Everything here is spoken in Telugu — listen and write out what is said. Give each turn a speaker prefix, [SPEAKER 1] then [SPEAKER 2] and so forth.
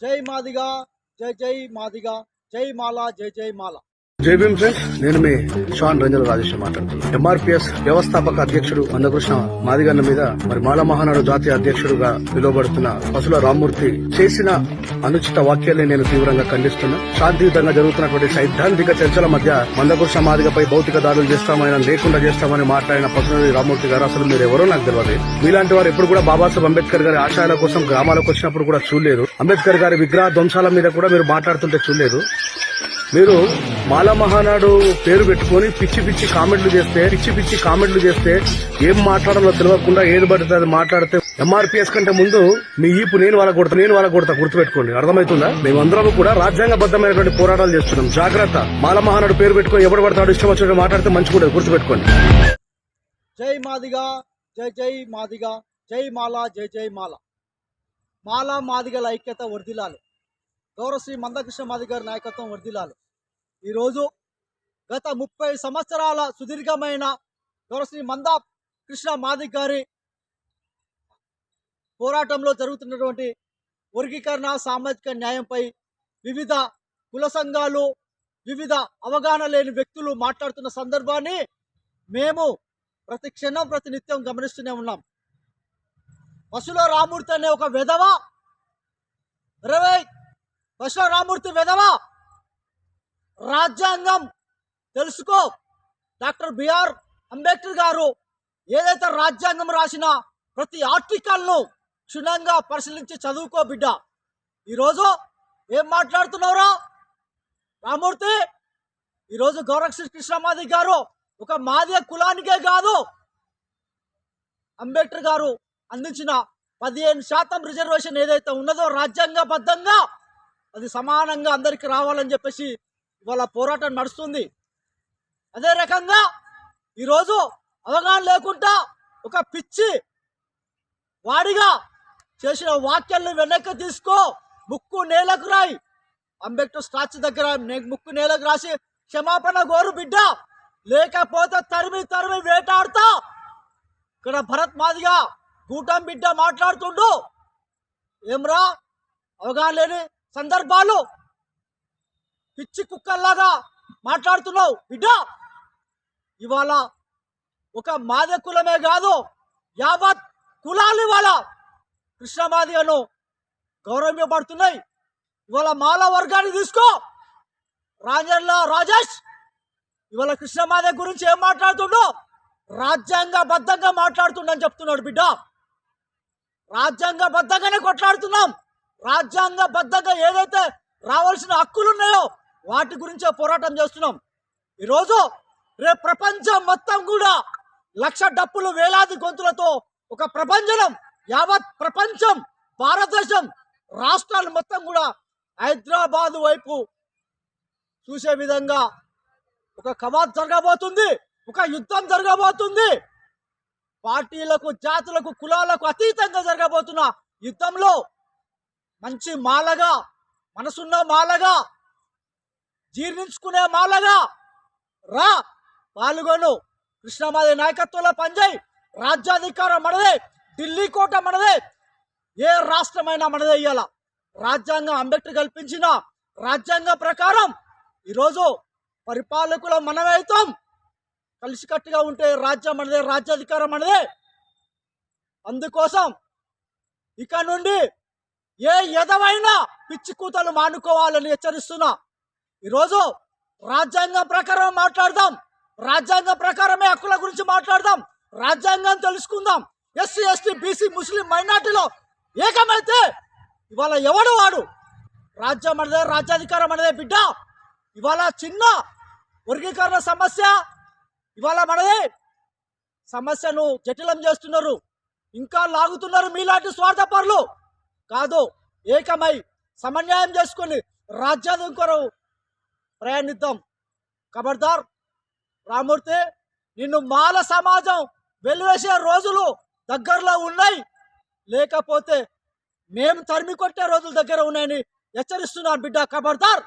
[SPEAKER 1] జై మాదిగా జై జై మాదిగా జై మాల జై జై మాల
[SPEAKER 2] జై ఫ్రెండ్స్ నేను మీ షాన్ రంజన్ రాజేష్ మాట్లాడుతున్నాను ఎంఆర్పిఎస్ వ్యవస్థాపక అధ్యక్షుడు మందకృష్ణ మాదిగన్న మీద మరి మాల మహానాడు జాతీయ అధ్యక్షుడుగా పిలువబడుతున్న పసుల రామ్మూర్తి చేసిన అనుచిత వ్యాఖ్యల్ని నేను తీవ్రంగా ఖండిస్తున్నా. శాంతియుతంగా జరుగుతున్నటువంటి సైద్ధాంతిక చర్చల మధ్య మందకృష్ణ మాదిగపై భౌతిక దాడులు చేస్తామని లేకుండా చేస్తామని మాట్లాడిన పసుల రామ్మూర్తి గారు అసలు మీరు ఎవరో నాకు తెలియదు మీలాంటి వారు ఎప్పుడు కూడా బాబాసాహెబ్ అంబేద్కర్ గారి ఆశయాల కోసం గ్రామాలకు వచ్చినప్పుడు కూడా చూడలేదు అంబేద్కర్ గారి విగ్రహ ధ్వంసాల మీద కూడా మీరు మాట్లాడుతుంటే చూడలేదు. మీరు మాల మహానాడు పేరు పెట్టుకొని పిచ్చి పిచ్చి కామెంట్లు చేస్తే పిచ్చి పిచ్చి కామెంట్లు చేస్తే ఏం మాట్లాడాలో తెలియకుండా ఏది పడితే అది మాట్లాడితే ఎంఆర్పీఎస్ కంటే ముందు మీ ఈపు నేను వాళ్ళ కొడతా నేను వాళ్ళ కొడతా గుర్తుపెట్టుకోండి. అర్థమవుతుందా? మేమందరం కూడా రాజ్యాంగబద్దమైనటువంటి పోరాటాలు చేస్తున్నాం. జాగ్రత్త. మాల మహానాడు పేరు పెట్టుకుని ఎవరు పడతాడు ఇష్టం వచ్చినట్టు మాట్లాడితే మంచి కూడా గుర్తుపెట్టుకోండి.
[SPEAKER 1] జై మాదిగా జై జై మాదిగా జై మాల జై జై మాల. మాల మాదిగల ఐక్యత వర్ధిల్లాలి. గౌరవశ్రీ మందకృష్ణ మాదిగారి నాయకత్వం వర్ధిల్లాలి. ఈరోజు గత ముప్పై సంవత్సరాల సుదీర్ఘమైన గౌరవశ్రీ మందా కృష్ణ మాదిక్ గారి పోరాటంలో జరుగుతున్నటువంటి వర్గీకరణ సామాజిక న్యాయంపై వివిధ కుల సంఘాలు వివిధ అవగాహన లేని వ్యక్తులు మాట్లాడుతున్న సందర్భాన్ని మేము ప్రతి క్షణం ప్రతి నిత్యం గమనిస్తూనే ఉన్నాం. పశుల రామూర్తి అనే ఒక విధవ ఇరవై పశుల రామూర్తి విధవ రాజ్యాంగం. తెలుసుకో. డాక్టర్ బిఆర్ అంబేద్కర్ గారు ఏదైతే రాజ్యాంగం రాసిన ప్రతి ఆర్టికల్ను క్షుణ్ణంగా పరిశీలించి చదువుకో బిడ్డ. ఈరోజు ఏం మాట్లాడుతున్నావురా? రామూర్తి ఈరోజు గౌరక్ష కృష్ణమాది గారు ఒక మాదిగ కులానికే కాదు. అంబేద్కర్ గారు అందించిన పదిహేను శాతం రిజర్వేషన్ ఏదైతే ఉన్నదో రాజ్యాంగబద్ధంగా అది సమానంగా అందరికీ రావాలని చెప్పేసి ఇవాళ పోరాటం నడుస్తుంది. అదే రకంగా ఈరోజు అవగాహన లేకుండా ఒక పిచ్చి వాడిగా చేసిన వాక్యాలను వెనక్కి తీసుకో ముక్కు నేలకు రాయి. అంబేద్కర్ స్టాచ్యూ దగ్గర ముక్కు నేలకు రాసి క్షమాపణ గోరు బిడ్డ. లేకపోతే తరిమి తరిమి వేటాడుతా. ఇక్కడ భరత్ మాదిగా గూటం బిడ్డ మాట్లాడుతుండు. ఏమ్రా? అవగాహన లేని సందర్భాలు. పిచ్చి కుక్కల్లాగా మాట్లాడుతున్నావు బిడ్డ. ఇవాళ ఒక మాద కులమే కాదు యావత్ కులాలు ఇవాళ కృష్ణమాదిగను గౌరవింపబడుతున్నాయి ఇవాళ మాల వర్గాన్ని తీసుకో. రాజల్ల రాజేష్ ఇవాళ కృష్ణమాదే గురించి ఏం మాట్లాడుతుండో రాజ్యాంగబద్ధంగా మాట్లాడుతుండని చెప్తున్నాడు బిడ్డ. రాజ్యాంగబద్ధంగానే కొట్లాడుతున్నాం. రాజ్యాంగబద్ధంగా ఏదైతే రావాల్సిన హక్కులు ఉన్నాయో వాటి గురించే పోరాటం చేస్తున్నాం. ఈరోజు రేపు ప్రపంచం మొత్తం కూడా లక్ష డప్పులు వేలాది గొంతులతో ఒక ప్రపంచం యావత్ ప్రపంచం భారతదేశం రాష్ట్రాలు మొత్తం కూడా హైదరాబాద్ వైపు చూసే విధంగా ఒక కవాత్ జరగబోతుంది ఒక యుద్ధం జరగబోతుంది. పార్టీలకు జాతులకు కులాలకు అతీతంగా జరగబోతున్న యుద్ధంలో మంచి మాలగా మనసున్న మాలగా జీర్ణించుకునే మాలగా. రా పాల్గొను. కృష్ణమాది నాయకత్వంలో పనిచేయి. రాజ్యాధికారం మనదే ఢిల్లీ కోట మనదే. ఏ రాష్ట్రమైనా మనదే ఇయ్యాల. రాజ్యాంగం అంబేద్కర్ కల్పించిన రాజ్యాంగ ప్రకారం ఈరోజు పరిపాలకుల మనమవుతాం కలిసికట్టుగా ఉంటే రాజ్యం మనదే రాజ్యాధికారం మనదే. అందుకోసం ఇక నుండి ఏ ఎదవైనా పిచ్చి కూతలు మానుకోవాలని హెచ్చరిస్తున్నా. ఈరోజు రాజ్యాంగం ప్రకారం మాట్లాడదాం. రాజ్యాంగం ప్రకారమే హక్కుల గురించి మాట్లాడదాం. రాజ్యాంగం తెలుసుకుందాం. ఎస్సీ ఎస్టీ బీసీ ముస్లిం మైనార్టీలో ఏకమైతే ఇవాళ ఎవడు వాడు? రాజ్యం మనదే రాజ్యాధికారం అనేదే బిడ్డ. ఇవాళ చిన్న వర్గీకరణ సమస్య. ఇవాళ మనదే సమస్యను జటిలం చేస్తున్నారు. ఇంకా లాగుతున్నారు మీలాంటి స్వార్థపరులు. కాదు ఏకమై సమన్వయం చేసుకొని రాజ్యాధికారం ప్రయాణిద్దాం కబర్దార్ రామూర్తి నిన్ను మాల సమాజం వెలివేసే రోజులు దగ్గరలో ఉన్నాయి. లేకపోతే మేము తరిమి కొట్టే రోజులు దగ్గర ఉన్నాయని హెచ్చరిస్తున్నాను బిడ్డ కబర్దార్.